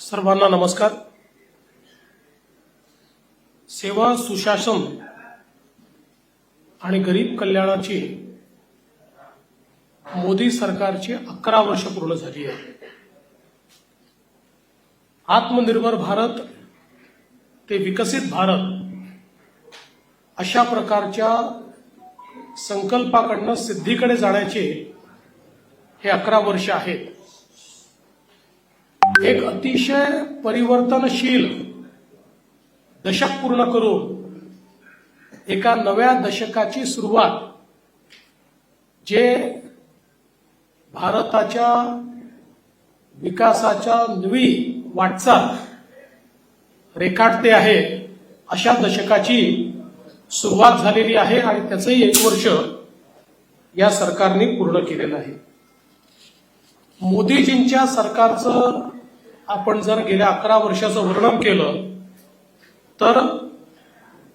सर्वांना नमस्कार. सेवा सुशासन आणि गरीब कल्याणाची मोदी सरकारची अकरा वर्ष पूर्ण झाली आहे. आत्मनिर्भर भारत ते विकसित भारत अशा प्रकारच्या संकल्पाकडनं सिद्धीकडे जाण्याचे हे अकरा वर्ष आहेत. एक अतिशय परिवर्तनशील दशक पूर्ण करून एका नव्या दशकाची सुरुवात जे भारताच्या विकासाच्या नवी वाटचाल रेखाटते आहे अशा दशकाची सुरुवात झालेली आहे आणि त्याचंही एक वर्ष या सरकारने पूर्ण केलेलं आहे. मोदीजींच्या सरकारचं आपण जर गेल्या अकरा वर्षाचं वर्णन केलं तर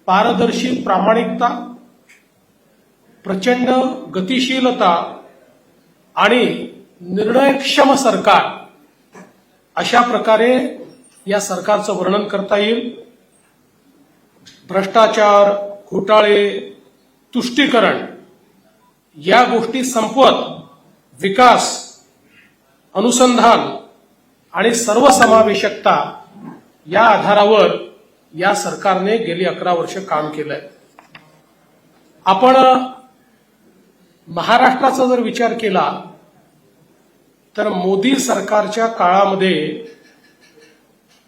पारदर्शी प्रामाणिकता प्रचंड गतिशीलता आणि निर्णयक्षम सरकार अशा प्रकारे या सरकारचं वर्णन करता येईल. भ्रष्टाचार घोटाळे तुष्टीकरण या गोष्टी संपवत विकास अनुसंधान आणि सर्वसमावेशकता या आधारावर या सरकारने गेली अकरा वर्ष काम केलंय. आपण महाराष्ट्राचा जर विचार केला तर मोदी सरकारच्या काळामध्ये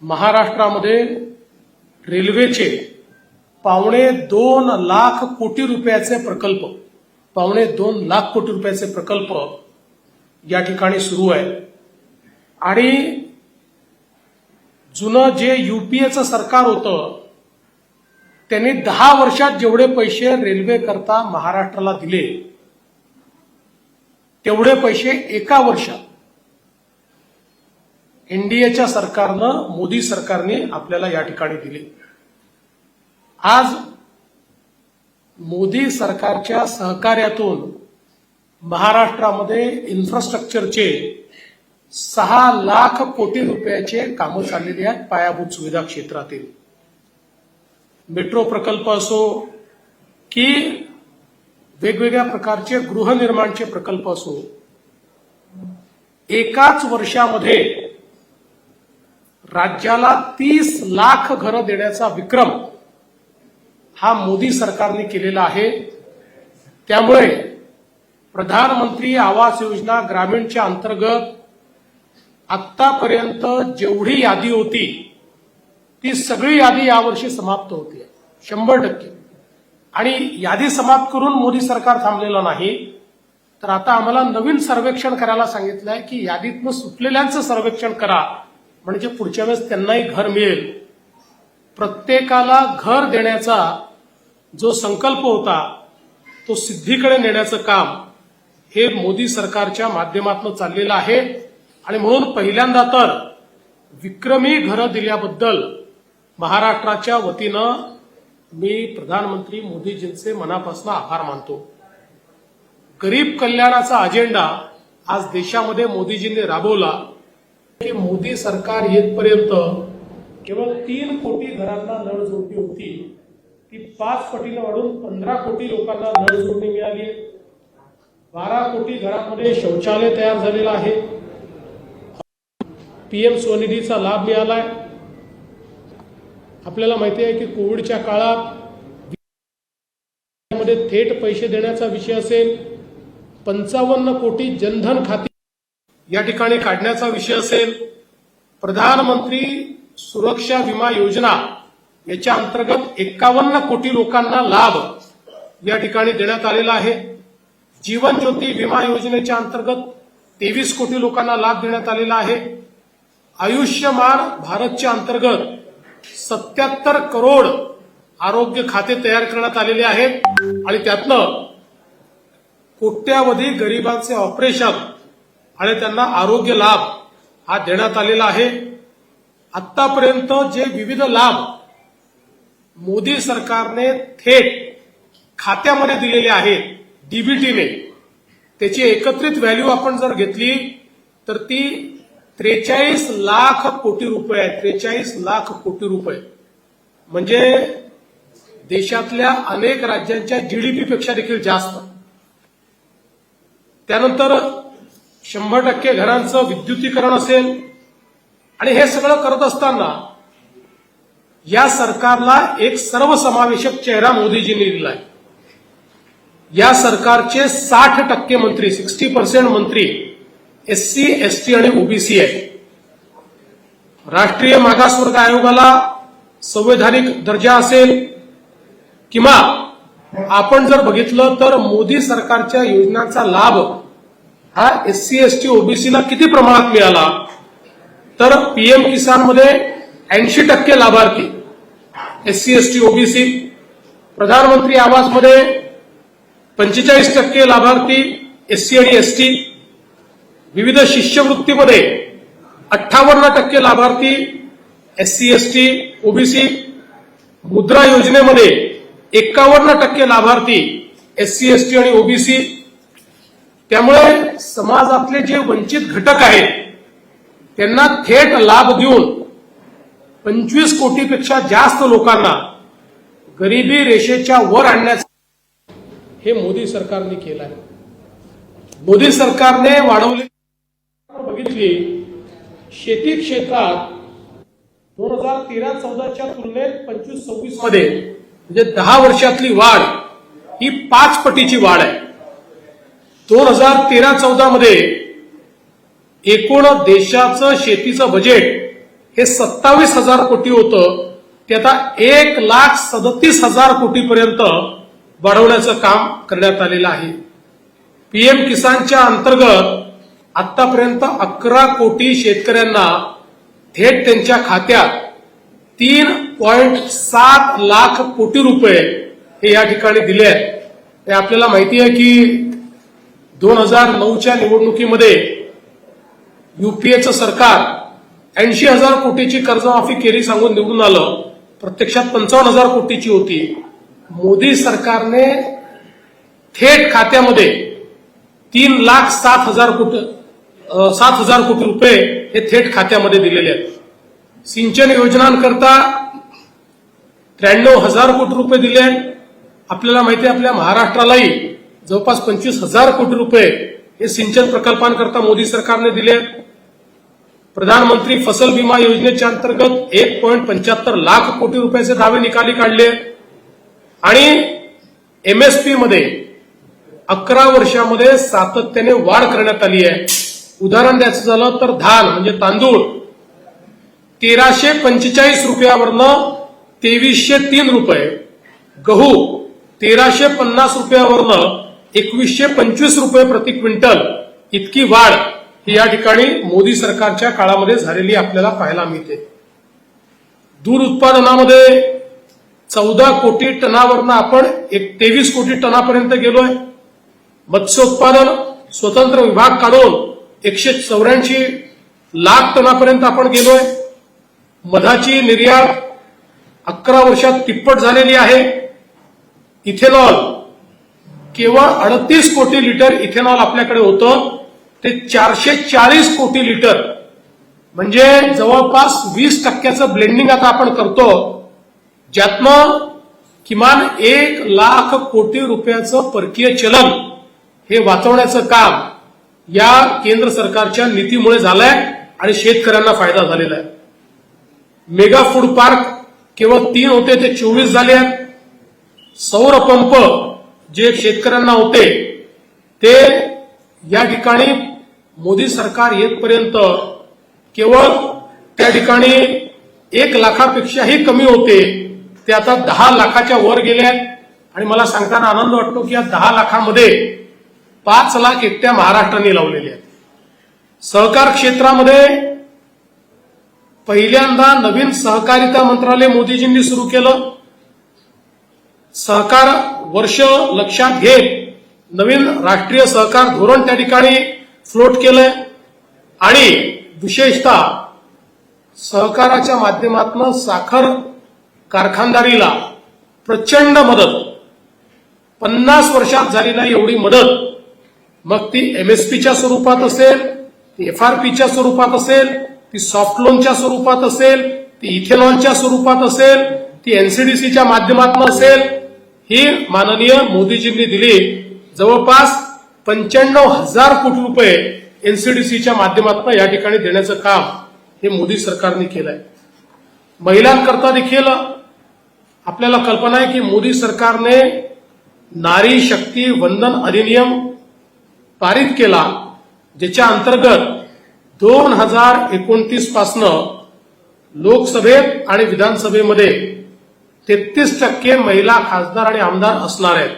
महाराष्ट्रामध्ये रेल्वेचे पावणे दोन लाख कोटी रुपयाचे प्रकल्प पावणे दोन लाख कोटी रुपयाचे प्रकल्प या ठिकाणी सुरू आहे आणि जुनं जे युपीएचं सरकार होतं त्यांनी दहा वर्षात जेवढे पैसे रेल्वे करता महाराष्ट्राला दिले तेवढे पैसे एका वर्षात एनडीएच्या सरकारनं मोदी सरकारने आपल्याला या ठिकाणी दिले. आज मोदी सरकारच्या सहकार्यातून महाराष्ट्रामध्ये इन्फ्रास्ट्रक्चरचे सहा लाख कोटी रुपयाचे कामं चाललेली आहेत पायाभूत सुविधा क्षेत्रातील. मेट्रो प्रकल्प असो की वेगवेगळ्या प्रकारचे गृहनिर्माणचे प्रकल्प असो एकाच वर्षामध्ये राज्याला तीस लाख घरं देण्याचा विक्रम हा मोदी सरकारने केलेला आहे. त्यामुळे प्रधानमंत्री आवास योजना ग्रामीणच्या अंतर्गत आतापर्यंत जेवढी यादी होती ती सगळी यादी यावर्षी समाप्त होती शंभर टक्के. आणि यादी समाप्त करून मोदी सरकार थांबलेलं नाही तर आता आम्हाला नवीन सर्वेक्षण करायला सांगितलं आहे की यादीतनं सुटलेल्यांचं सर्वेक्षण करा म्हणजे पुढच्या वेळेस त्यांनाही घर मिळेल. प्रत्येकाला घर देण्याचा जो संकल्प होता तो सिद्धीकडे नेण्याचं काम हे मोदी सरकारच्या माध्यमातून चाललेलं आहे. आणि म्हणून पहिल्यांदा तर विक्रमी घरं दिल्याबद्दल महाराष्ट्राच्या वतीनं मी प्रधानमंत्री मोदीजींचे मनापासून आभार मानतो. गरीब कल्याणाचा अजेंडा आज देशामध्ये मोदीजींनी राबवला. की मोदी सरकार येतपर्यंत केवळ तीन कोटी घरांना नळ जोडणी होती. ती पाच पटीनं वाढून पंधरा कोटी लोकांना नळ जोडणी मिळाली. बारा कोटी घरांमध्ये शौचालय तयार झालेलं आहे. पीएम स्वनिधीचा लाभ मिळालाय. आपल्याला माहिती आहे की कोविडच्या काळात मध्ये थेट पैसे देण्याचा विषय असेल पंचावन्न कोटी जनधन खाती या ठिकाणी काढण्याचा विषय असेल. प्रधानमंत्री सुरक्षा विमा योजना याच्या अंतर्गत एकावन्न कोटी लोकांना लाभ या ठिकाणी देण्यात आलेला आहे. जीवन ज्योती विमा योजनेच्या अंतर्गत तेवीस कोटी लोकांना लाभ देण्यात आलेला आहे. आयुष्यमान भारतच्या अंतर्गत सत्याहत्तर करोड आरोग्य खाते तयार करण्यात आलेले आहेत. आणि त्यातनं कोट्यावधी गरिबांचे ऑपरेशन आणि त्यांना आरोग्य लाभ हा देण्यात आलेला आहे. आतापर्यंत जे विविध लाभ मोदी सरकारने थेट खात्यामध्ये दिलेले आहेत डीबीटीने त्याची एकत्रित व्हॅल्यू आपण जर घेतली तर ती त्रेचाळीस लाख कोटी रुपये त्रेचाळीस लाख कोटी रुपये. म्हणजे देशातल्या अनेक राज्यांच्या जीडीपी पेक्षा देखील जास्त. त्यानंतर शंभर टक्के घरांचं विद्युतीकरण असेल आणि हे सगळं करत असताना या सरकारला एक सर्वसमावेशक चेहरा मोदीजींनी दिलाय. या सरकारचे साठ टक्के मंत्री सिक्स्टी पर्सेंट मंत्री एस सी एस टी आणि ओबीसी आहे. राष्ट्रीय मागासवर्ग आयोगाला संवैधानिक दर्जा असेल किंवा आपण जर बघितलं तर मोदी सरकारच्या योजनांचा लाभ हा एस सी एस टी ओबीसीला किती प्रमाणात मिळाला? तर पीएम किसानमध्ये ऐंशी टक्के लाभार्थी S C S T OBC प्रधानमंत्री आवासमध्ये पंचेचाळीस टक्के लाभार्थी एस सी आणि एस टी. विविध शिष्यवृत्तीमध्ये अठ्ठावन्न टक्के लाभार्थी एससी एसटी ओबीसी मुद्रा योजनेमध्ये एक्कावन्न टक्के लाभार्थी एससी एसटी आणि ओबीसी. त्यामुळे समाजातले जे वंचित घटक आहेत त्यांना थेट लाभ देऊन पंचवीस कोटीपेक्षा जास्त लोकांना गरिबी रेषेच्या वर आणण्याचं हे मोदी सरकारने केलं आहे मोदी सरकारने वाढवले बघितली शेती क्षेत्रात दोन हजार तेरा चौदाच्या तुलनेत पंचवीस सव्वीसमध्ये म्हणजे दहा वर्षातली वाढ ही पाच पटीची वाढ आहे. दोन हजार तेरा चौदा मध्ये एकूण देशाचं शेतीचं बजेट हे सत्तावीस हजार कोटी होतं. ते आता एक लाख सदतीस हजार कोटीपर्यंत वाढवण्याचं काम करण्यात आलेलं आहे. पीएम किसानच्या अंतर्गत आतापर्यंत अकरा कोटी शेतकऱ्यांना थेट त्यांच्या खात्यात तीन पॉइंट सात लाख कोटी रुपये हे या ठिकाणी दिले आहेत. हे आपल्याला माहिती आहे की दोन हजार नऊच्या निवडणुकीमध्ये युपीएचं सरकार ऐंशी हजार कोटीची कर्जमाफी केली सांगून निवडून आलं. प्रत्यक्षात पंचावन्न हजार कोटीची होती. मोदी सरकारने थेट खात्यामध्ये तीन लाख सात हजार कोटी सात हजार कोटी रुपये हे थेट खात्यामध्ये दिलेले आहेत. सिंचन योजनांकरता त्र्याण्णव हजार कोटी रुपये दिले आहेत. आपल्याला माहिती आहे आपल्या महाराष्ट्रालाही जवळपास पंचवीस हजार कोटी रुपये हे सिंचन प्रकल्पांकरता मोदी सरकारने दिले आहेत. प्रधानमंत्री फसल विमा योजनेच्या अंतर्गत एक पॉईंट पंच्याहत्तर लाख कोटी रुपयाचे दावे निकाली काढले आणि एमएसपी मध्ये अकरा वर्षामध्ये सातत्याने वाढ करण्यात आली आहे. उदाहरण द्यायचं झालं तर धान म्हणजे तांदूळ. तेराशे पंचेचाळीस रुपयावरनं तेवीसशे तीन रुपये. गहू तेराशे पन्नास रुपयावरनं एकवीसशे पंचवीस रुपये प्रति क्विंटल. इतकी वाढ ही या ठिकाणी मोदी सरकारच्या काळामध्ये झालेली आपल्याला पाहायला मिळते. दूध उत्पादनामध्ये चौदा कोटी टनावरनं आपण एक तेवीस कोटी टनापर्यंत गेलोय. मत्स्य उत्पादन स्वतंत्र विभाग काढून एकशे चौऱ्याऐंशी लाख टनापर्यंत आपण गेलोय. मधाची निर्यात अकरा वर्षात तिप्पट झालेली आहे. इथेनॉल केवळ अडतीस कोटी लिटर इथेनॉल आपल्याकडे होतं. ते चारशे चाळीस कोटी लिटर. म्हणजे जवळपास वीस टक्क्याचं ब्लेंडिंग आता आपण करतो. ज्यातनं किमान एक लाख कोटी रुपयाचं परकीय चलन हे वाचवण्याचं काम या केंद्र सरकारच्या नीतीमुळे झालाय आणि शेतकऱ्यांना फायदा झालेला आहे. मेगा फूड पार्क केवळ तीन होते ते चोवीस झाले आहेत. सौर पंप जे शेतकऱ्यांना होते ते या ठिकाणी मोदी सरकार येतपर्यंत केवळ त्या ठिकाणी एक लाखापेक्षाही कमी होते ते आता दहा लाखाच्या वर गेले आहेत. आणि मला सांगताना आनंद वाटतो की या दहा लाखामध्ये पाच लाख एकट्या महाराष्ट्राने लावलेल्या आहेत. सहकार क्षेत्रामध्ये पहिल्यांदा नवीन सहकारिता मंत्रालय मोदीजींनी सुरू केलं. सहकार वर्ष लक्षात घेत नवीन राष्ट्रीय सहकार धोरण त्या ठिकाणी फ्लोट केलंय. आणि विशेषतः सहकाराच्या माध्यमातून साखर कारखानदारीला प्रचंड मदत. पन्नास वर्षात झालेली एवढी मदत. मग ती एमएसपीच्या स्वरूपात असेल ती एफ आर पीच्या स्वरूपात असेल ती सॉफ्ट लोनच्या स्वरूपात असेल ती इथेनॉलच्या स्वरूपात असेल ती एनसीडीसीच्या माध्यमातून असेल. ही माननीय मोदीजींनी दिली. जवळपास पंच्याण्णव हजार कोटी रुपये एनसीडीसीच्या माध्यमातून या ठिकाणी देण्याचं काम हे मोदी सरकारने केलंय. महिलांकरता देखील आपल्याला कल्पना आहे की मोदी सरकारने नारी शक्ती वंदन अधिनियम पारित केला ज्याच्या अंतर्गत दोन हजार एकोणतीस पासनं लोकसभेत आणि विधानसभेमध्ये तेहतीस टक्के महिला खासदार आणि आमदार असणार आहेत.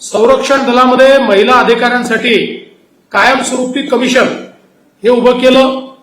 संरक्षण दलामध्ये महिला अधिकाऱ्यांसाठी कायमस्वरूपी कमिशन हे उभं केलं.